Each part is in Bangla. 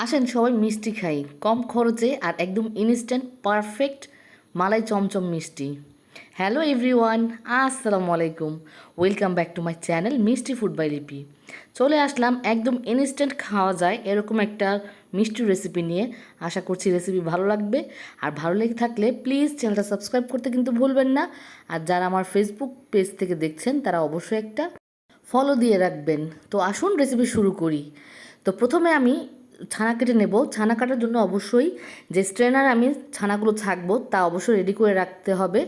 আসেন সবাই মিষ্টি খাই। কম খরচে আর একদম ইনস্ট্যান্ট পারফেক্ট মালাই চমচম মিষ্টি। হ্যালো এভরিওয়ান আসসালামু আলাইকুম। Welcome back to my channel মিষ্টি ফুড বাই লিপি চলে আসলাম, একদম ইনস্ট্যান্ট খাওয়া যায় এরকম একটা মিষ্টির রেসিপি নিয়ে। আশা করছি রেসিপি ভালো লাগবে। আর ভালো লেগে থাকলে প্লিজ চ্যানেলটা সাবস্ক্রাইব করতে কিন্তু ভুলবেন না। আর যারা আমার ফেসবুক পেজ থেকে দেখছেন, তারা অবশ্যই একটা ফলো দিয়ে রাখবেন। তো আসুন রেসিপি শুরু করি। তো প্রথমে আমি ছানা কেটে নেব। ছানা কাটার জন্য অবশ্যই যে স্ট্রেনার আমি ছানাগুলো ছাকবো, তা অবশ্যই রেডি করে রাখতে হবে।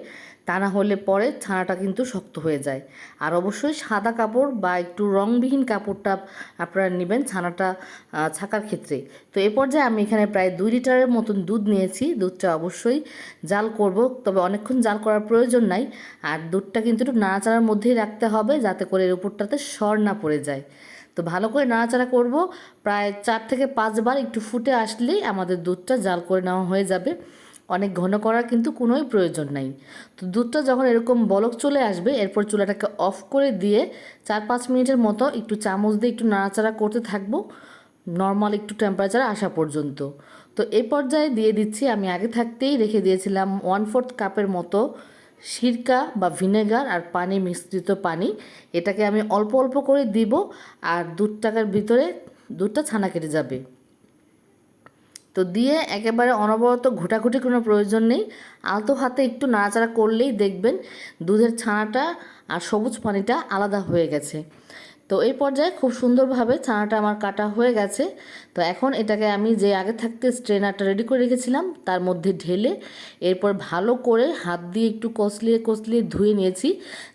তা না হলে পরে ছানাটা কিন্তু শক্ত হয়ে যায়। আর অবশ্যই সাদা কাপড় বা একটু রংবিহীন কাপড়টা আপনারা নেবেন ছানাটা ছাকার ক্ষেত্রে। তো এ পর্যায়ে আমি এখানে প্রায় দুই লিটারের মতন দুধ নিয়েছি। দুধটা অবশ্যই জাল করব, তবে অনেকক্ষণ জাল করার প্রয়োজন নাই। আর দুধটা কিন্তু একটু নাড়াচাড়ার মধ্যেই রাখতে হবে, যাতে করে এর উপরটাতে সর না পড়ে যায়। তো ভালো করে নাড়াচাড়া করব। প্রায় চার থেকে পাঁচবার একটু ফুটে আসলেই আমাদের দুধটা জাল করে নেওয়া হয়ে যাবে। অনেক ঘন করার কিন্তু কোনোই প্রয়োজন নাই। তো দুধটা যখন এরকম বলক চলে আসবে, এরপর চুলাটাকে অফ করে দিয়ে চার পাঁচ মিনিটের মতো একটু চামচ দিয়ে একটু নাড়াচাড়া করতে থাকব। নর্মাল একটু টেম্পারেচার আসা পর্যন্ত। তো এই পর্যায়ে দিয়ে দিচ্ছি, আমি আগে থাকতেই রেখে দিয়েছিলাম ওয়ান ফোর্থ কাপের মতো সিরকা বা ভিনেগার আর পানি, মিশ্রিত পানি। এটাকে আমি অল্প অল্প করে দিব আর দুধ টাকার ভিতরে দুধটা ছানা কেটে যাবে। তো দিয়ে একেবারে অনবরত ঘোটাঘুটি কোনো প্রয়োজন নেই। আলতো হাতে একটু নাড়াচাড়া করলেই দেখবেন দুধের ছানাটা আর সবুজ পানিটা আলাদা হয়ে গেছে। তো এই পর্যায়ে খুব সুন্দরভাবে ছানাটা আমার কাটা হয়ে গেছে। তো এখন এটাকে আমি যে আগে থাকতে স্ট্রেনারটা রেডি করে রেখেছিলাম, তার মধ্যে ঢেলে এরপর ভালো করে হাত দিয়ে একটু কষলিয়ে কষলিয়ে ধুয়ে নিয়েছি,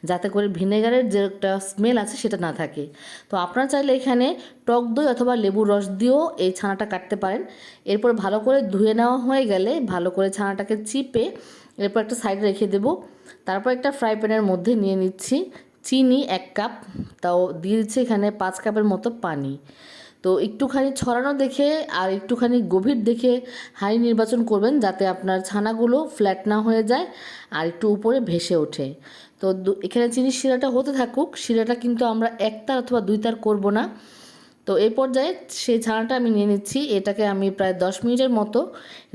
যাতে করে ভিনেগারের যে একটা স্মেল আছে সেটা না থাকে। তো আপনারা চাইলে এখানে টক দই অথবা লেবুর রস দিয়েও এই ছানাটা কাটতে পারেন। এরপর ভালো করে ধুয়ে নেওয়া হয়ে গেলে ভালো করে ছানাটাকে চিপে এরপর একটা সাইডে রেখে দেবো। তারপর একটা ফ্রাই প্যানের মধ্যে নিয়ে নিচ্ছি। চিনি এক কাপ, তাও দিয়েছে এখানে পাঁচ কাপের মতো পানি। তো একটুখানি ছড়ানো দেখে আর একটুখানি গভীর দেখে হাঁড়ি নির্বাচন করবেন যাতে আপনার ছানাগুলো ফ্ল্যাট না হয়ে যায় আর একটু উপরে ভেসে ওঠে। তো এখানে চিনির শিরাটা হতে থাকুক, শিরাটা কিন্তু আমরা একতার অথবা দুইতার করব না। তো এই পর্যায়ে সেই ছানাটা আমি নিয়ে নিচ্ছি। এটাকে আমি প্রায় দশ মিনিটের মতো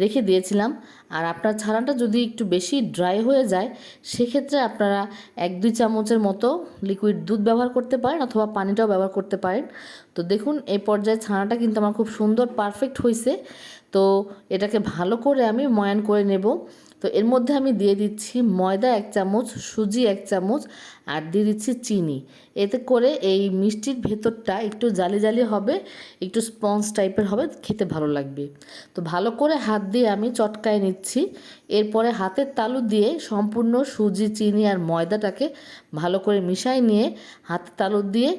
রেখে দিয়েছিলাম। আর আপনার ছানাটা যদি একটু বেশি ড্রাই হয়ে যায়, সেক্ষেত্রে আপনারা এক দুই চামচের মতো লিকুইড দুধ ব্যবহার করতে পারেন অথবা পানিটাও ব্যবহার করতে পারেন। তো দেখুন, এই পর্যায়ে ছানাটা কিন্তু আমার খুব সুন্দর পারফেক্ট হয়েছে তো এটাকে ভালো করে আমি ময়ান করে নেব। তো এর মধ্যে আমি দিয়ে দিচ্ছি ময়দা এক চামচ, সুজি এক চামচ আর দিয়ে দিচ্ছি চিনি। এতে করে এই মিষ্টির ভেতরটা একটু জালি জালি হবে, একটু স্পঞ্জ টাইপের হবে, খেতে ভালো লাগবে। তো ভালো করে হাত দিয়ে আমি চটকায় নিচ্ছি। এরপরে হাতের তালু দিয়ে সম্পূর্ণ সুজি, চিনি আর ময়দাটাকে ভালো করে মিশাই নিয়ে হাতের তালু দিয়ে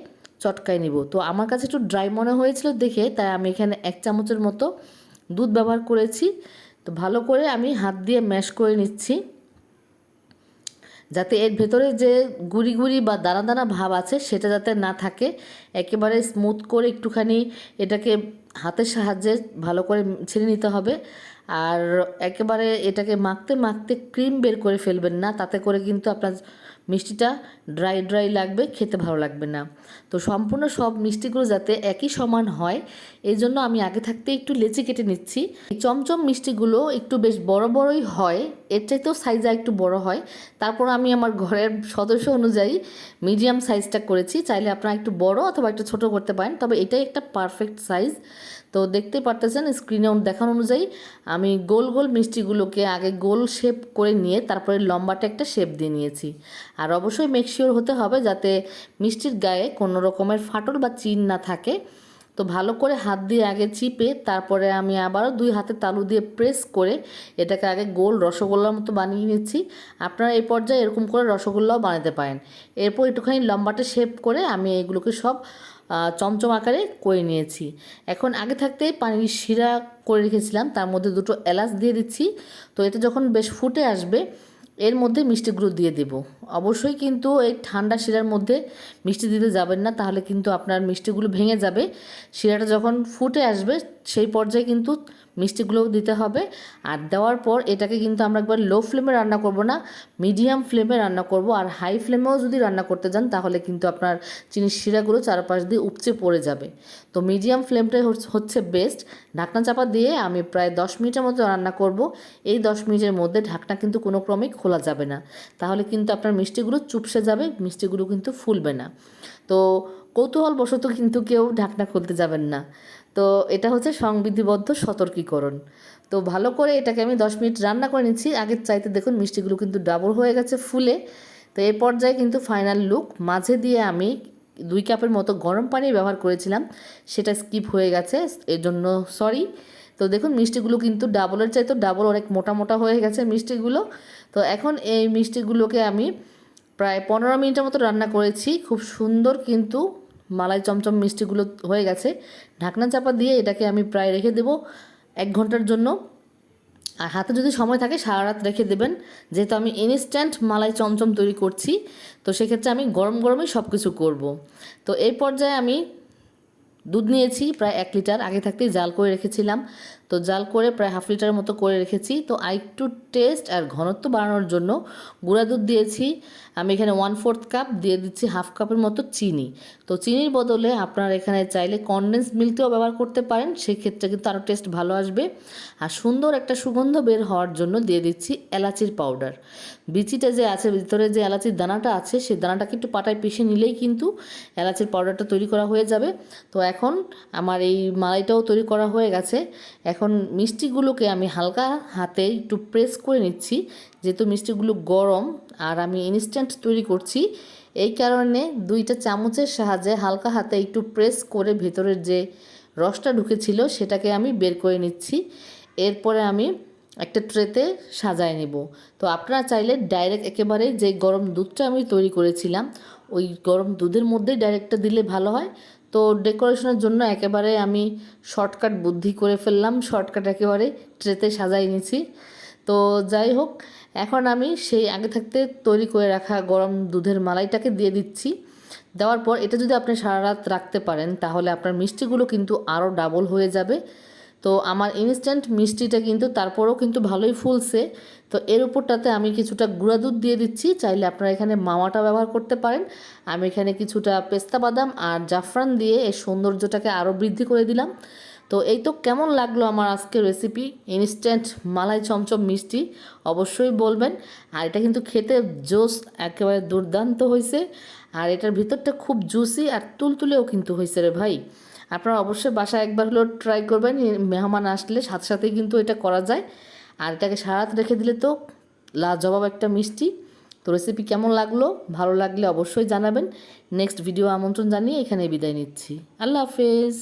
চটকায় নিব। তো আমার কাছে একটু ড্রাই মনে হয়েছিল দেখে, তাই আমি এখানে এক চামচের মতো দুধ ব্যবহার করেছি। তো ভালো করে আমি হাত দিয়ে ম্যাশ করে নিচ্ছি। যাতে এর ভেতরে যে গুড়ি গুড়ি বা দানা দানা ভাব আছে, সেটা যাতে না থাকে। একেবারে স্মুথ করে একটুখানি এটাকে হাতের সাহায্যে ভালো করে ছেড়ে নিতে হবে। আর একেবারে এটাকে মাখতে মাখতে ক্রিম বের করে ফেলবেন না, তাতে করে কিন্তু আপনার মিষ্টিটা ড্রাই ড্রাই লাগবে, খেতে ভালো লাগবে না। তো সম্পূর্ণ সব মিষ্টিগুলো যাতে একই সমান হয়, এই জন্য আমি আগে থাকতে একটু লেচি কেটে নিচ্ছি। এই চমচম মিষ্টিগুলো একটু বেশ বড় বড়ই হয়, এর চাইতেও সাইজটা একটু বড় হয়। তারপর আমি আমার ঘরের সদস্য অনুযায়ী মিডিয়াম সাইজটা করেছি। চাইলে আপনারা একটু বড় অথবা একটু ছোট করতে পারেন, তবে এটাই একটা পারফেক্ট সাইজ তো দেখতেই পারতেছেন স্ক্রিনে দেখানো অনুযায়ী আমি গোল গোল মিষ্টিগুলোকে আগে গোল শেপ করে নিয়ে তারপরে লম্বাটা একটা শেপ দিয়ে নিয়েছি। আর অবশ্যই মেকশিওর হতে হবে যাতে মিষ্টির গায়ে কোনো রকমের ফাটল বা চিন না থাকে। তো ভালো করে হাত দিয়ে আগে চিপে তারপরে আমি আবারও দুই হাতে তালু দিয়ে প্রেস করে এটাকে আগে গোল রসগোল্লার মতো বানিয়ে নিচ্ছি। আপনারা এই পর্যায়ে এরকম করে রসগোল্লাও বানাতে পারেন। এরপর একটুখানি লম্বাটা শেপ করে আমি এগুলোকে সব চমচম আকারে করে নিয়েছি। এখন আগে থাকতেই পানির শিরা করে রেখেছিলাম, তার মধ্যে দুটো এলাচ দিয়ে দিচ্ছি। তো এতে যখন বেশ ফুটে আসবে, এর মধ্যে মিষ্টি গুঁড়ো দিয়ে দেব। অবশ্যই কিন্তু এই ঠান্ডা শিরার মধ্যে মিষ্টি দিতে যাবেন না, তাহলে কিন্তু আপনার মিষ্টিগুলো ভেঙে যাবে। শিরাটা যখন ফুটে আসবে, সেই পর্যায়ে কিন্তু মিষ্টিগুলো দিতে হবে। আর দেওয়ার পর এটাকে কিন্তু আমরা একবার লো ফ্লেমে রান্না করব না মিডিয়াম ফ্লেমে রান্না করব। আর হাই ফ্লেমেও যদি রান্না করতে যান, তাহলে কিন্তু আপনার চিনির শিরাগুলো চারপাশ দিয়ে উপচে পড়ে যাবে। তো মিডিয়াম ফ্লেমটাই হচ্ছে বেস্ট ঢাকনা চাপা দিয়ে আমি প্রায় দশ মিনিটের মতো রান্না করব। এই দশ মিনিটের মধ্যে ঢাকনা কিন্তু কোনো ক্রমেই খোলা যাবে না। তাহলে কিন্তু আপনার মিষ্টিগুলো চুপসে যাবে, মিষ্টিগুলো কিন্তু ফুলবে না। তো কৌতূহলবশত কিন্তু কেউ ঢাকনা খুলতে যাবেন না। তো এটা হচ্ছে সংবিধিবদ্ধ সতর্কীকরণ। তো ভালো করে এটাকে আমি দশ মিনিট রান্না করে নিচ্ছি। আগের চাইতে দেখুন মিষ্টিগুলো কিন্তু ডাবল হয়ে গেছে ফুলে। তো এই পর্যায়ে কিন্তু ফাইনাল লুক মাঝে দিয়ে আমি দুই কাপের মতো গরম পানি ব্যবহার করেছিলাম। সেটা স্কিপ হয়ে গেছে এর জন্য সরি তো দেখুন মিষ্টিগুলো কিন্তু ডাবলের চাইতে ডাবল অনেক মোটা মোটা হয়ে গেছে মিষ্টিগুলো। তো এখন এই মিষ্টিগুলোকে আমি প্রায় পনেরো মিনিটের মতো রান্না করেছি। খুব সুন্দর কিন্তু মালাই চমচম মিষ্টিগুলো হয়ে গেছে। ঢাকনা চাপা দিয়ে এটাকে আমি প্রায় রেখে দেবো এক ঘণ্টার জন্য। আর হাতে যদি সময় থাকে সারা রাত রেখে দেবেন। যেহেতু আমি ইনস্ট্যান্ট মালাই চমচম তৈরি করছি, তো সেক্ষেত্রে আমি গরম গরমই সব কিছু করব। তো এই পর্যায়ে আমি দুধ নিয়েছি, প্রায় এক লিটার। আগে থাকতেই জাল করে রেখেছিলাম। তো জাল করে প্রায় হাফ লিটার মতো করে রেখেছি। তো আরেকটু টেস্ট আর ঘনত্ব বাড়ানোর জন্য গুঁড়া দুধ দিয়েছি। আমি এখানে ওয়ান ফোর্থ কাপ দিয়ে দিচ্ছি হাফ কাপের মতো চিনি। তো চিনির বদলে আপনারা এখানে চাইলে কনডেন্স মিল্কও ব্যবহার করতে পারেন। সেক্ষেত্রে কিন্তু আরও টেস্ট ভালো আসবে। আর সুন্দর একটা সুগন্ধ বের হওয়ার জন্য দিয়ে দিচ্ছি এলাচির পাউডার বিচিটা যে আছে, ভিতরে যে এলাচির দানাটা আছে সেই দানাটাকে একটু পাটায় পিষে নিলেই কিন্তু এলাচির পাউডারটা তৈরি করা হয়ে যাবে। তো এখন আমার এই মালাইটাও তৈরি করা হয়ে গেছে। এখন মিষ্টিগুলোকে আমি হালকা হাতে একটু প্রেস করে নিচ্ছি। যেহেতু মিষ্টিগুলো গরম আর আমি ইনস্ট্যান্ট তৈরি করছি, এই কারণে দুইটা চামচের সাহায্যে হালকা হাতে একটু প্রেস করে ভেতরের যে রসটা ঢুকেছিল সেটাকে আমি বের করে নিচ্ছি। এরপরে আমি একটা ট্রেতে সাজায় নেব। তো আপনারা চাইলে ডাইরেক্ট একেবারে যে গরম দুধটা আমি তৈরি করেছিলাম, ওই গরম দুধের মধ্যেই ডাইরেক্টটা দিলে ভালো হয়। তো ডেকোরেশনের জন্য একেবারে আমি শর্টকাট বুদ্ধি করে ফেললাম, শর্টকাট একেবারে ট্রেতে সাজাই নিয়েছি তো যাই হোক, এখন আমি সেই আগে থাকতে তৈরি করে রাখা গরম দুধের মালাইটাকে দিয়ে দিচ্ছি। দেওয়ার পর এটা যদি আপনি সারা রাত রাখতে পারেন, তাহলে আপনার মিষ্টিগুলো কিন্তু আরও ডাবল হয়ে যাবে। তো আমার ইনস্ট্যান্ট মিষ্টিটা কিন্তু তারপরেও কিন্তু ভালোই ফুলছে। তো এর উপরটাতে আমি কিছুটা গুঁড়া দুধ দিয়ে দিচ্ছি, চাইলে আপনারা এখানে মাওয়াটা ব্যবহার করতে পারেন। আমি এখানে কিছুটা পেস্তা বাদাম আর জাফরান দিয়ে এর সৌন্দর্যটাকে আরও বৃদ্ধি করে দিলাম। তো এই তো কেমন লাগল আমার আজকের রেসিপি ইনস্ট্যান্ট মালাই চমচম মিষ্টি, অবশ্যই বলবেন। আর এটা কিন্তু খেতে জোস, একেবারে দুর্দান্ত হয়েছে। আর এটার ভিতরটা খুব জুসি আর তুলতুলেও কিন্তু হয়েছে রে ভাই। আপনারা অবশ্যই বাসায় একবার হলেও ট্রাই করবেন মেহমান আসলে সাথে সাথেই কিন্তু এটা করা যায়। আর এটাকে সারাত রেখে দিলে তো লাজবাব একটা মিষ্টি। তো রেসিপি কেমন লাগল, ভালো লাগলে অবশ্যই জানাবেন। নেক্সট ভিডিও আমন্ত্রণ জানিয়ে এখানে বিদায় নিচ্ছি। আল্লাহ হাফেজ।